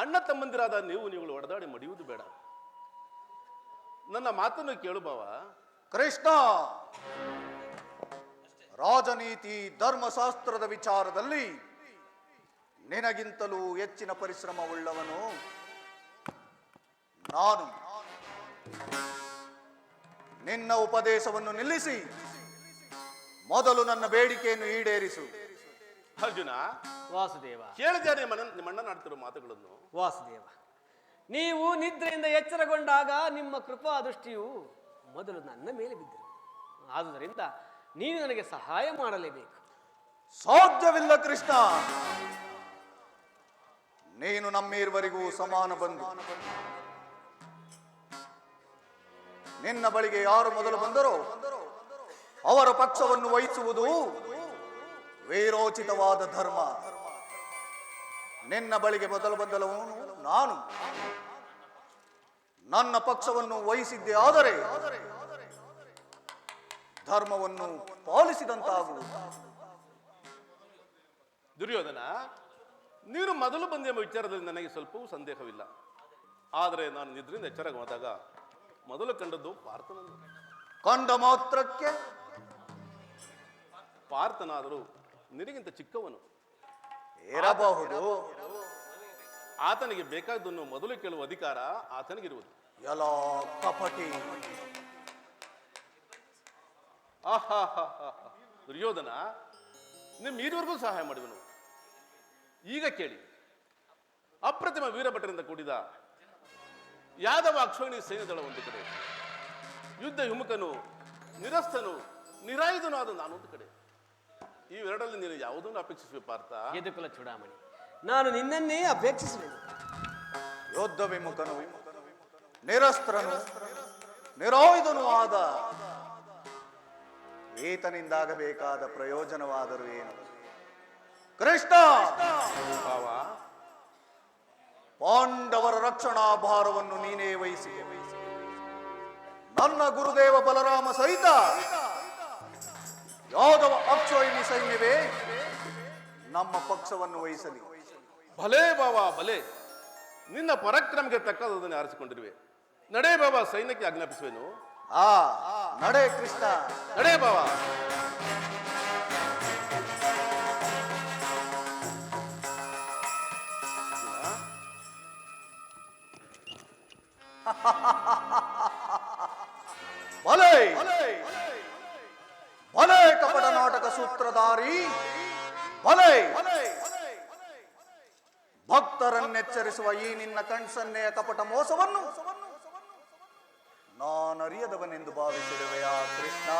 ಅಣ್ಣ ತಮ್ಮಂದಿರಾದ ನೀವು ನೀವುಗಳು ಒಡದಾಡಿ ಮಡಿಯುವುದು ಬೇಡ. ನನ್ನ ಮಾತನ್ನು ಕೇಳು ಬಾವ. ಕೃಷ್ಣ! ರಾಜನೀತಿ ಧರ್ಮಶಾಸ್ತ್ರದ ವಿಚಾರದಲ್ಲಿ ನಿನಗಿಂತಲೂ ಹೆಚ್ಚಿನ ಪರಿಶ್ರಮವುಳ್ಳವನು ನಾನು. ನಿನ್ನ ಉಪದೇಶವನ್ನು ನಿಲ್ಲಿಸಿ ಮೊದಲು ನನ್ನ ಬೇಡಿಕೆಯನ್ನು ಈಡೇರಿಸು. ಅರ್ಜುನ ವಾಸುದೇವ. ಕೇಳಿದ್ದೇನೆ ಅಣ್ಣ ಮಣ್ಣನಾಡ್ತಿರೋ ಮಾತುಗಳನ್ನು? ವಾಸುದೇವ ನೀವು ನಿದ್ರೆಯಿಂದ ಎಚ್ಚರಗೊಂಡಾಗ ನಿಮ್ಮ ಕೃಪಾ ದೃಷ್ಟಿಯು ಮೊದಲು ನನ್ನ ಮೇಲೆ ಬಿದ್ದರು. ಆದುದರಿಂದ ನೀನು ನನಗೆ ಸಹಾಯ ಮಾಡಲೇಬೇಕು. ಸಾಧ್ಯವಿಲ್ಲ ಕೃಷ್ಣ. ನೀನು ನಮ್ಮಿರುವರಿಗೂ ಸಮಾನ ಬಂಧು. ನಿನ್ನ ಬಳಿಗೆ ಯಾರು ಮೊದಲು ಬಂದರೋ ಅವರ ಪಕ್ಷವನ್ನು ವಹಿಸುವುದು ವೀರೋಚಿತವಾದ ಧರ್ಮ. ನಿನ್ನ ಬಳಿಗೆ ಮೊದಲು ಬಂದಲವನು ನಾನು. ನನ್ನ ಪಕ್ಷವನ್ನು ವಹಿಸಿದ್ದೆ ಆದರೆ ಧರ್ಮವನ್ನು ಪಾಲಿಸಿದಂತಾಗುವುದು. ದುರ್ಯೋಧನ ನೀನು ಮೊದಲು ಬಂದ ಎಂಬ ವಿಚಾರದಲ್ಲಿ ನನಗೆ ಸ್ವಲ್ಪವೂ ಸಂದೇಹವಿಲ್ಲ. ಆದರೆ ನಾನು ನಿದ್ರಿಂದ ಎಚ್ಚರವಾದಾಗ ಮೊದಲು ಕಂಡದ್ದು ಪಾರ್ಥನನ್ನು. ಕಂಡ ಮಾತ್ರಕ್ಕೆ ಪಾರ್ಥನಾದರೂ ನಿನಗಿಂತ ಚಿಕ್ಕವನು. ಇರಬಹುದು. ಆತನಿಗೆ ಬೇಕಾದ್ದನ್ನು ಮೊದಲು ಕೇಳುವ ಅಧಿಕಾರ ಆತನಿಗಿರುವುದು. ಎಲ್ಲ ಕಪಟಿ. ಆಹಾ ದುರ್ಯೋಧನ ನಿಮ್ಮ ಈರುವರೆಗೂ ಸಹಾಯ ಮಾಡಿದನು. ಈಗ ಕೇಳಿ ಅಪ್ರತಿಮ ವೀರಭಟರಿಂದ ಕೂಡಿದ ಯಾದವ ಅಕ್ಷೋಣಿ ಸೈನ್ಯದಳ ಒಂದು ಕಡೆ. ಯುದ್ಧ ವಿಮುಖನು ನಿರಸ್ತನು ನಿರಾಯುಧನು ಆದ ನಾನು ಒಂದು ಕಡೆ. ಇವೆರಡರಲ್ಲಿ ನೀನು ಯಾವುದನ್ನು ಅಪೇಕ್ಷಿಸುವ ಪಾರ್ಥ? ಯದುಕುಲ ಚುಡಾಮಣಿ. ನಾನು ನಿನ್ನನ್ನೇ ಅಪೇಕ್ಷಿಸುವೆ ಯೋಧ ವಿಮುಖನು ನಿರಸ್ತ್ರನು ನಿರಾಯುಧನು ಆದ ಈತನಿಂದಾಗಬೇಕಾದ ಪ್ರಯೋಜನವಾದರೂ ಏನು? ಕೃಷ್ಣ! ಭಾವ ಪಾಂಡವರ ರಕ್ಷಣಾ ಭಾರವನ್ನು ನೀನೇ ವಹಿಸಿ. ನನ್ನ ಗುರುದೇವ ಬಲರಾಮ ಸಹಿತ ಯಾದವ ಸೈನ್ಯವೇ ನಮ್ಮ ಪಕ್ಷವನ್ನು ವಹಿಸಲಿ. ಭಲೇ ಬಾಬಾ ಭಲೇ. ನಿನ್ನ ಪರಾಕ್ರಮಕ್ಕೆ ತಕ್ಕದನ್ನು ಆರಿಸಿಕೊಂಡಿರುವೆ. ನಡೆ ಬಾಬಾ ಸೈನ್ಯಕ್ಕೆ ಆಜ್ಞಾಪಿಸುವೆನು. ಆ ನಡೆ ಕೃಷ್ಣ. ನಡೆ ಬಾಬಾ ಭಲೇ. ನಾಟಕ ಸೂತ್ರಧಾರಿ ಭಲೆ ಭಕ್ತರನ್ನೆಚ್ಚರಿಸುವ ಈ ನಿನ್ನ ಕಣ್ಸನ್ನೆಯ ಕಪಟ ಮೋಸವನ್ನು ನಾನರಿಯದವನೆಂದು ಭಾವಿಸಿರುವೆಯಾ ಕೃಷ್ಣ?